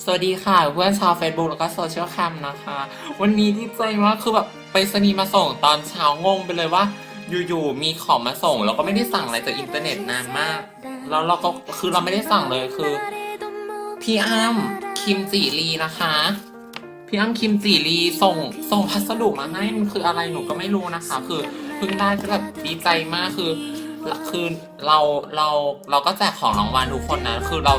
สวัสดีค่ะเพื่อนชาว Facebook แล้วก็โซเชียลแคมนะคะ วันนี้ดีใจมากคือแบบไปสนีมาส่งตอนเช้างงไปเลยว่าอยู่ๆมีของมาส่งแล้วก็ไม่ได้สั่งอะไรจากอินเทอร์เน็ตนานมาก แล้วเราก็คือเราไม่ได้สั่งเลยคือ พี่อ้ำคิมจิรีนะคะ พี่อ้ำคิมจิรีส่งส่งพัสดุมาให้มันคืออะไรหนูก็ไม่รู้นะคะ คือเพิ่งได้ก็แบบดีใจมากคือคือเราเราเราก็แจกของรางวัลทุกคนนะคือเรา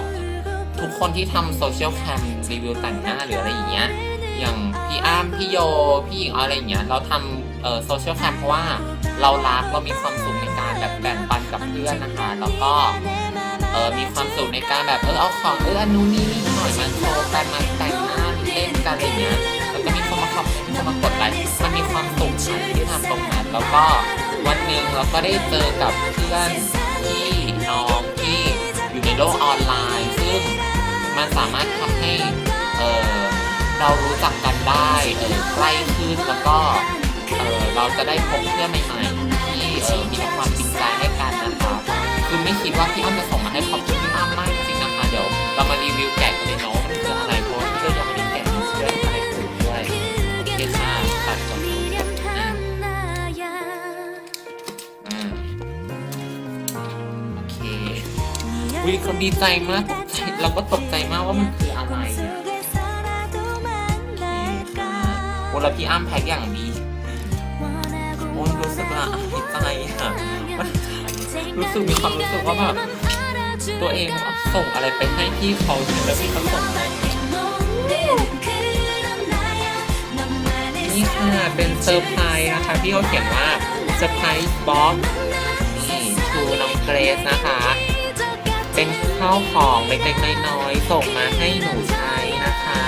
ทุกคนที่ทำโซเชียลแคมรีวิวแต่งหน้าหรืออะไรอย่างเงี้ยอย่างพี่อ้ามพี่โยพี่หญิงอะไรอย่างเงี้ยเราทำเอ่อโซเชียลแคมเพราะว่าเรารักเรามีความสุขในการแบบแบ่งปันกับเพื่อนนะคะแล้วก็เออมีความสุขในการแบบเออเอาของเอออันนู้นนี่นี่หน่อยมาโชว์กันมาแต่งหน้าเล่นกันอะไรอย่างเงี้ยแล้วก็มีคนมาคอมเมนต์คนมากดไลค์มันมีความสุขค่ะที่ทำตรงนั้นแล้วก็วันหนึ่งเราก็ได้เจอกับเพื่อนพี่น้องที่อยู่ในโลกออนไลน์ซึ่ง มันสามารถทำให้เออเรารู้จักกันได้เออใกล้ขึ้นแล้วก็เออเราจะได้พบเพื่อนใหม่ๆที่เออมีความจริงใจให้กันนะคะคือไม่คิดว่าพี่อ้ำจะส่งมาให้ขอบคุณพี่อ้ำมากจริงๆนะคะเดี๋ยวเรามารีวิวแกะกันเลยเนาะมันคืออะไรเพราะเพื่อนยังไม่ได้แกะมีเชื่ออะไรถูกด้วยโอเคค่ะตัดก่อนอะอ่าโอเควิเขาดีใจมากตกใจ เราก็ตกใจมากว่ามันคืออะไรอะโอล้วพี่อ้ำแพ็คอย่างดีโอ้ยรู้สึกว่าดีใจอะรู้สึกมีความรู้สึกว่าแบบตัวเองส่งอะไรไปให้พี่เขาแล้วพี่เขาส่งนี่ค่ะเป็นเซอร์ไพรส์นะคะพี่เขาเขียนว่าเซอร์ไพรส์บ็อกนี่ชูน้องเกรซนะคะ เป็นข้าวของเล็กๆน้อยๆส่งมาให้หนูใช้นะคะ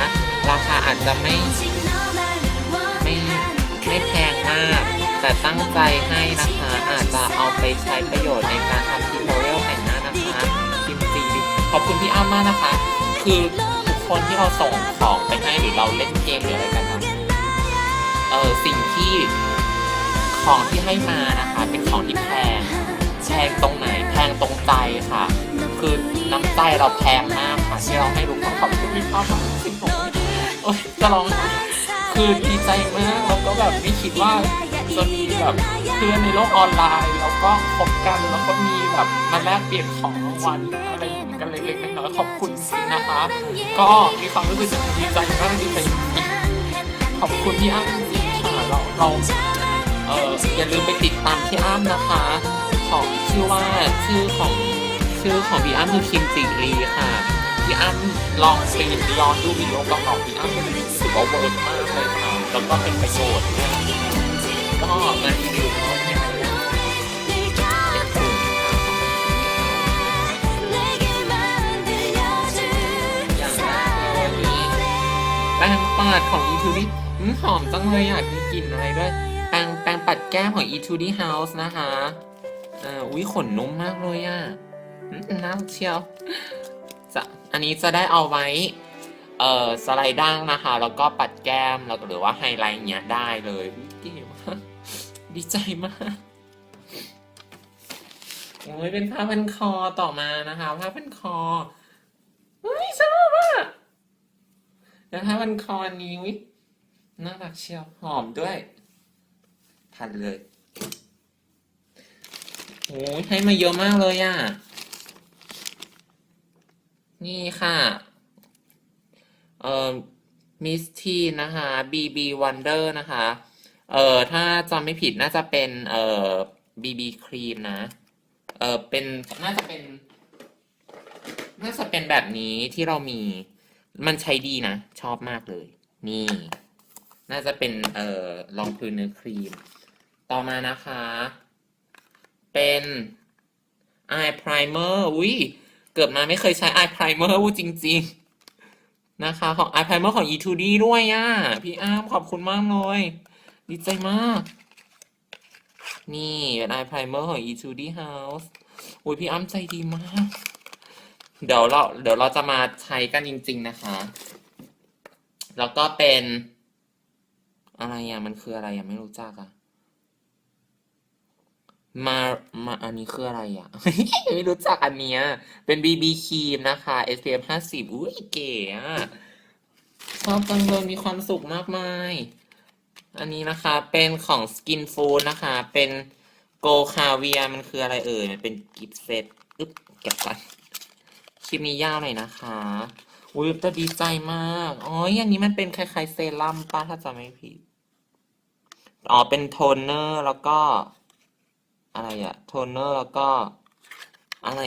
ราคาอาจจะไม่ไม่ไม่แพงมาก แต่ตั้งใจให้นะคะ อาจจะเอาไปใช้ประโยชน์ในการทำทิวโทเรียลแต่งหน้านะคะจริงๆขอบคุณพี่อ้ำมากนะคะ คือทุกคนที่เราส่งของไปให้หรือเราเล่นเกมหรืออะไรกันนะเออสิ่งที่ของที่ให้มานะคะ เป็นของที่แพงแพงตรงไหนแพงตรงใจค่ะ คือน้ำใจเราแพงมากค่ะที่เราให้รู้ควาขอบคุณพี่พ่อมากจริงๆผมโอ๊ยจะร้องคือดีใจมากแล้วก็แบบไม่คิดว่าจะมีแบบเพื่อนในโลกออนไลน์ แล้วก็คบกันแล้วก็มีแบบมาแลกเปลี่ยนของรางวัลอะไรกันเล็กๆน้อยๆขอบคุณจริงนะคะ ก็มีความรู้สึกดีใจมากดีใจขอบคุณพี่อ้ำจริงค่ะเราเราเอออย่าลืมไปติดตามพี่อ้ำนะคะ ของชื่อว่าชื่อของ ชื่อของพี่อ้ำคือคิมจิรีค่ะ พี่อ้ำลองไปย้อนดูวิดีโอเก่าๆพี่อ้มรู้สึกว่าเวิร์กมากเลยค่ะ แล้วก็เป็นประโยชน์ด้วยก็มารีวิวเนาะเนี่ยเป็นกลุ่มอย่างแรกเลยนี่แป้งปัดของ e 2 d อืมหอมจังเลยอะมีกลิ่นอะไรด้วย แป้งแป้งปัดแก้มของ e 2 d House นะคะอ่าอุ้ยขนนุ่มมากเลยอะ น่าเชียวจะอันนี้จะได้เอาไว้ เอ่อสไลด์ดั้งนะคะ แล้วก็ปัดแก้มแล้วก็หรือว่าไฮไลท์เงี้ยได้เลยเก๋มากดีใจมากโอ้ยเป็นผ้าพันคอต่อมานะคะผ้าพันคอเฮ้ยชอบอะแล้วผ้าพันคออันนี้อุ๊ยน่ารักเชียวหอมด้วย พันเลยโอ้ยให้มาเยอะมากเลยอะ นี่ค่ะเอ่อมิสทีนะคะ BB Wonder นะคะ เอ่อถ้าจำไม่ผิดน่าจะเป็นเอ่อ BB ครีมนะ เอ่อเป็นน่าจะเป็น น่าจะเป็นแบบนี้ที่เรามีมันใช้ดีนะ ชอบมากเลย นี่ น่าจะเป็นเอ่อรองพื้นเนื้อครีม ต่อมานะคะ เป็น eye primer อุ้ย เกิดมาไม่เคยใช้ eye primer วูจริง ๆ นะคะ ของ eye primer ของ E2D ด้วยอะ พี่อ้ามขอบคุณมากเลย ดีใจมาก นี่เป็น eye primer ของ E2D House อุ้ยพี่อ้ำใจดีมาก เดี๋ยวเราเดี๋ยวเราจะมาใช้กันจริง ๆ นะคะ แล้วก็เป็น อะไรอะ มันคืออะไรอะ ไม่รู้จักอะ มา มา อันนี้คืออะไรอะ ไม่รู้จักอันเนี้ย เป็น BB ครีมนะคะ SPF 50 อุ้ยเก๋อะชอบจังเลยมีความสุขมากมาย อันนี้นะคะ เป็นของ Skin Food นะคะ เป็นโกคาเวียมันคืออะไรเอ่ย มันเป็นกิฟต์เซตอึ๊บเก็บก่อนคลิปนี้ยาวหน่อยนะคะ อุ้ยแต่ดีใจมาก อ๋ออย่างนี้มันเป็นคล้ายๆเซรั่มป้าถ้าจำไม่ผิด อ๋อ เป็นโทนเนอร์แล้วก็ อะไรอะโทนเนอร์แล้วก็อะไร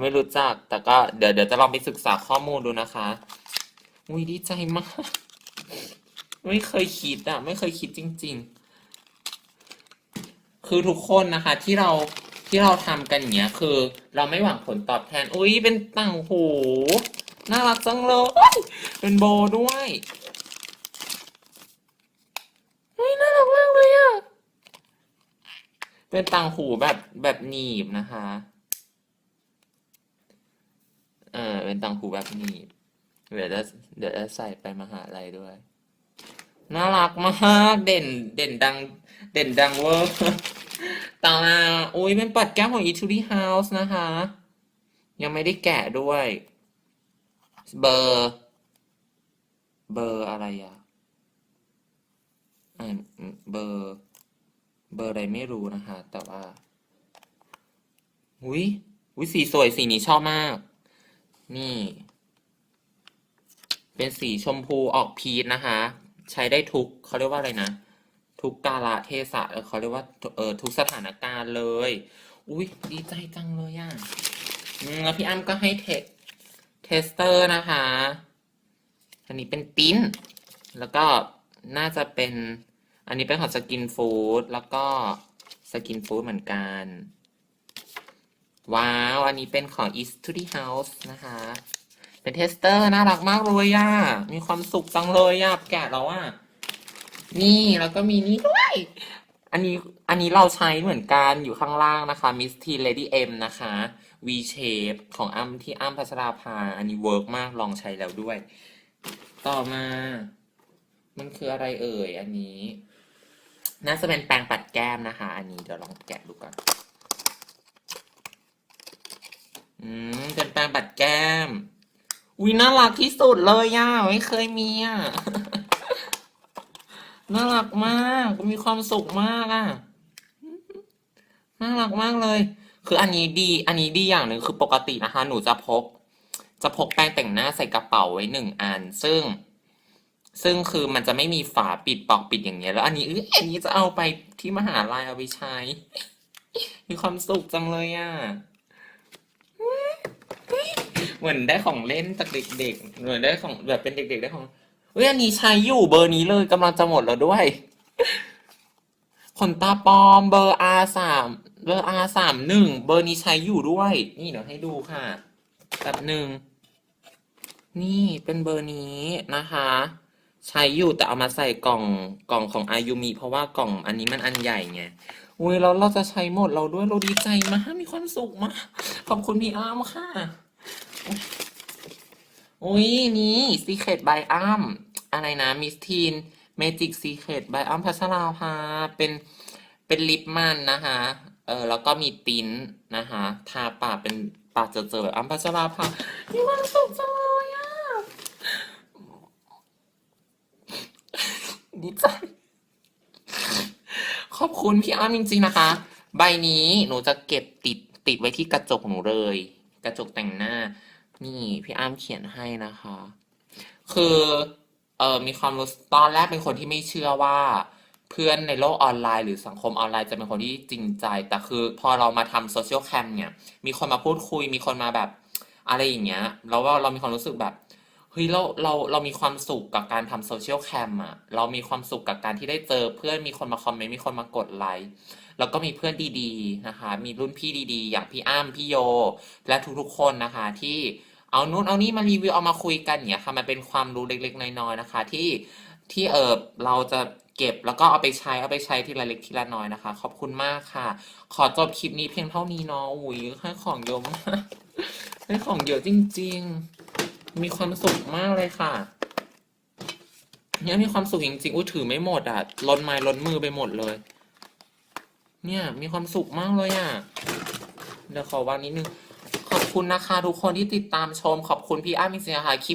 ไม่รู้จัก แต่ก็เดี๋ยวเดี๋ยวจะลองไปศึกษาข้อมูลดูนะคะอุ้ยดีใจมาก ไม่เคยคิดอะไม่เคยคิดจริง ๆ คือทุกคนนะคะ ที่เราที่เราทำกันอย่างเงี้ยคือ เราไม่หวังผลตอบแทน อุ้ยเป็นต่างหู น่ารักจังเลย เป็นโบด้วยเฮ้ยน่ารักมากเลยอะ เป็นต่างหูแบบแบบหนีบนะคะ เออเป็นต่างหูแบบหนีบ เดี๋ยวจะเดี๋ยวจะใส่ไปมหาลัยด้วย น่ารักมากเด่นเด่นดัง เด่นดังเวอร์ต่อมาอุ้ยเป็นปัดแก้มของ Etude House นะคะ ยังไม่ได้แกะด้วย เบอร์ เบอร์อะไรอะอ่าเบอร์ เบอร์อะไรไม่รู้นะคะ แต่ว่าอุ้ยอุ้ยสีสวยสีนี้ชอบมาก นี่ เป็นสีชมพูออกพีชนะคะ ใช้ได้ทุกเขาเรียกว่าอะไรนะ ทุกกาลเทศะเขาเรียกว่าเออทุกสถานการณ์เลย อุ้ยดีใจจังเลยอะแล้วพี่อ้ำก็ให้เทสเทสเตอร์นะคะ อันนี้เป็นปิ้น แล้วก็น่าจะเป็น อันนี้เป็นของสกินฟู้ดแล้วก็สกินฟู้ดเหมือนกัน ว้าว อันนี้เป็นของ East to the House นะคะ เป็นเทสเตอร์น่ารักมากเลยอะ มีความสุขจังเลยอะ แกะแล้วอะ นี่แล้วก็มีนี่ด้วย อันนี้อันนี้เราใช้เหมือนกันอยู่ข้างล่างนะคะ Miss T Lady M นะคะ V Shape ของอ้ำที่อ้ำพัชราภา อันนี้เวิร์กมากลองใช้แล้วด้วย ต่อมา มันคืออะไรเอ่ย อันนี้ น่าจะเป็นแปรงปัดแก้มนะคะ อันนี้เดี๋ยวลองแกะดูก่อน อืม เป็นแปรงปัดแก้มอุ้ยน่ารักที่สุดเลยอะไม่เคยมีอะ น่ารักมากมีความสุขมากอะ น่ารักมากเลย คืออันนี้ดี อันนี้ดีอย่างหนึ่งคือปกตินะคะ หนูจะพก จะพกแป้งแต่งหน้าใส่กระเป๋าไว้หนึ่งอัน ซึ่ง ซึ่งคือมันจะไม่มีฝาปิดปอกปิดอย่างเงี้ย แล้วอันนี้เอออันนี้จะเอาไปที่มหาลัยเอาไปใช้ มีความสุขจังเลยอะเหมือนได้ของเล่นจากเด็กๆเหมือนได้ของแบบเป็นเด็กๆได้ของเฮ้ยอันนี้ใช้อยู่เบอร์นี้เลยกำลังจะหมดแล้วด้วยขนตาปลอมเบอร์ R สามเบอร์ R สามหนึ่งเบอร์นี้ใช้อยู่ด้วย นี่เดี๋ยวให้ดูค่ะแบบหนึ่งนี่เป็นเบอร์นี้นะคะ ใช้อยู่แต่เอามาใส่กล่องกล่องของอายุมิเพราะว่ากล่องอันนี้มันอันใหญ่ไงอุ้ยแล้วเราจะใช้หมดเราด้วยเราดีใจมากมีความสุขมากขอบคุณพี่อามค่ะอุ้ยนี่ Secret by อ้ำอะไรนะ Miss Teen Magic Secret by อ้ำพัชราภาเป็นเป็นลิปมันนะคะเออแล้วก็มีติ้นนะคะทาปากเป็นปากเจอๆแบบอ้ำพัชราภามีความสุขจังเลยอะ ดีใจ ขอบคุณพี่อ้ำจริง ๆ นะคะ ใบนี้หนูจะเก็บติดติดไว้ที่กระจกหนูเลย กระจกแต่งหน้า นี่พี่อ้ำเขียนให้นะคะ คือเออมีความรู้สึตอนแรกเป็นคนที่ไม่เชื่อว่า เพื่อนในโลกออนไลน์หรือสังคมออนไลน์จะเป็นคนที่จริงใจ แต่คือพอเรามาทำโซเชียลแคมเนี่ย มีคนมาพูดคุย มีคนมาแบบ อะไรอย่างเงี้ยแล้วว่าเรามีความรู้สึกแบบ เฮ้ยเราเราเรามีความสุขกับการทำโซเชียลแคมอะเรามีความสุขกับการที่ได้เจอเพื่อนมีคนมาคอมเมนต์มีคนมากดไลค์แล้วก็มีเพื่อนดีๆนะคะ มีรุ่นพี่ดีๆ อย่างพี่อ้ำพี่โย และทุกๆคนนะคะ ที่เอานู้นเอานี่มารีวิวเอามาคุยกันเนี่ยค่ะมันเป็นความรู้เล็ก ๆน้อยๆนะคะ ที่ที่เออเราจะเก็บแล้วก็เอาไปใช้เอาไปใช้ทีละเล็กทีละน้อยนะคะ ขอบคุณมากค่ะ ขอจบคลิปนี้เพียงเท่านี้เนาะอุ้ยให้ของเยอะมากให้ของเยอะจริง ๆ มีความสุขมากเลยค่ะเนี่ยมีความสุขจริงๆอุ้ยถือไม่หมดอะล้นไม้ล้นมือไปหมดเลย เนี่ยมีความสุขมากเลยอะเดี๋ยวขอวางนิดนึง ขอบคุณนะคะ ทุกคนที่ติดตามชม ขอบคุณพี่อ้ามิเซียค่ะคลิป